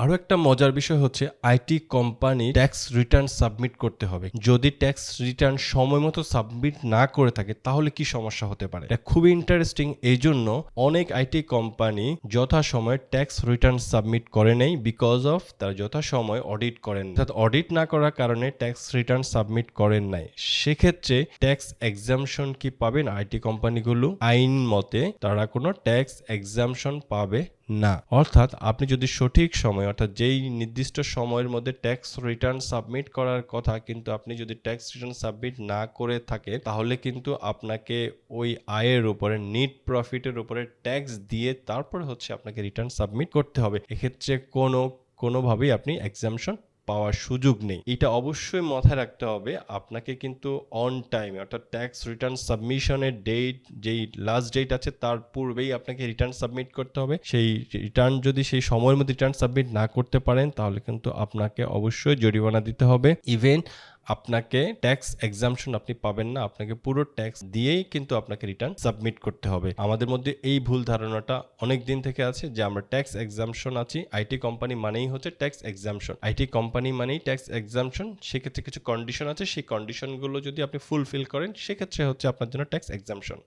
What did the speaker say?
আরও একটা মজার বিষয় হচ্ছে IT company tax return submit করতে হবে। যদি ট্যাক্স রিটার্ন সময় মতো সাবমিট না করে থাকে, তাহলে কি সমস্যা হতে পারে? এটা খুবই ইন্টারেস্টিং এই জন্য অনেক আইটি কোম্পানি যথাসময়ে ট্যাক্স রিটার্ন সাবমিট করে নেই বিকজ অফ তারা যথাসময় অডিট করেন অর্থাৎ অডিট না করার কারণে ট্যাক্স রিটার্ন সাবমিট করেন নাই। সেক্ষেত্রে ট্যাক্স এক্সামশন কি পাবেন আইটি কোম্পানিগুলো? আইন মতে তারা কোনো ট্যাক্স এক্সামশন পাবে না। অর্থাৎ আপনি যদি সঠিক সময়, অর্থাৎ যেই নির্দিষ্ট সময়ের মধ্যে ট্যাক্স রিটার্ন সাবমিট করার কথা, কিন্তু আপনি যদি ট্যাক্স রিটার্ন সাবমিট না করে থাকে তাহলে কিন্তু আপনাকে ওই আয়ের উপরে নিট প্রফিটের উপরে ট্যাক্স দিয়ে তারপরে হচ্ছে আপনাকে রিটার্ন সাবমিট করতে হবে। এক্ষেত্রে কোনো, কোনোভাবেই আপনি এক্সামশন পাওয়ার সুযোগ নেই। এটা অবশ্যই মাথায় রাখতে হবে, আপনাকে কিন্তু অন টাইম অর্থাৎ ট্যাক্স রিটার্ন সাবমিশনের ডেট যেই লাস্ট ডেট আছে, তার পূর্বেই আপনাকে রিটার্ন সাবমিট করতে হবে। সেই রিটার্ন যদি সেই সময়ের মধ্যে রিটার্ন সাবমিট না করতে পারেন, তাহলে কিন্তু আপনাকে অবশ্যই জরিমানা দিতে হবে। ইভেন আপনাকে ট্যাক্স এক্সামশন আপনি পাবেন না, আপনাকে পুরো ট্যাক্স দিয়েই কিন্তু আপনাকে রিটার্ন সাবমিট করতে হবে। আমাদের মধ্যে এই ভুল ধারণাটা অনেক দিন থেকে আছে যে আমরা ট্যাক্স এক্সামশন আছি আইটি কোম্পানি মানেই হচ্ছে ট্যাক্স এক্সামশন আইটি কোম্পানি মানেই ট্যাক্স এক্সামশন সেক্ষেত্রে কিছু কন্ডিশন আছে, সেই কন্ডিশনগুলো যদি আপনি ফুলফিল করেন, সেক্ষেত্রে হচ্ছে আপনার জন্য ট্যাক্স এক্সামশন